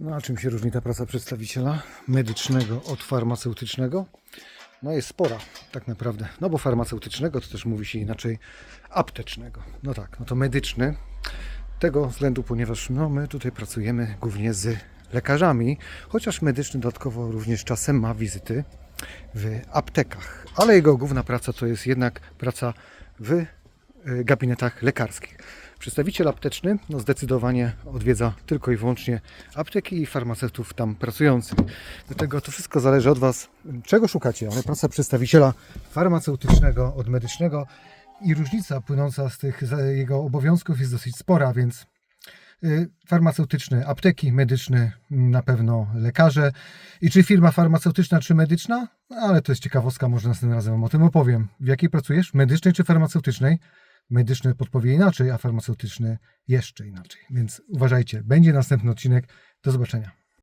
No a czym się różni ta praca przedstawiciela medycznego od farmaceutycznego? No jest spora, tak naprawdę. No bo farmaceutycznego to też mówi się inaczej aptecznego. No tak, no to medyczny. Tego względu, ponieważ no, my tutaj pracujemy głównie z lekarzami, chociaż medyczny dodatkowo również czasem ma wizyty w aptekach. Ale jego główna praca to jest jednak praca w y, gabinetach lekarskich. Przedstawiciel apteczny no zdecydowanie odwiedza tylko i wyłącznie apteki i farmaceutów tam pracujących. Dlatego to wszystko zależy od Was, czego szukacie. Ale praca przedstawiciela farmaceutycznego od medycznego i różnica płynąca z tych jego obowiązków jest dosyć spora, więc y, farmaceutyczny, apteki, medyczny, m, na pewno lekarze. I czy firma farmaceutyczna, czy medyczna? No, ale to jest ciekawostka, może następnym razem o tym opowiem. W jakiej pracujesz? Medycznej czy farmaceutycznej? Medyczny podpowie inaczej, a farmaceutyczny jeszcze inaczej. Więc uważajcie, będzie następny odcinek. Do zobaczenia.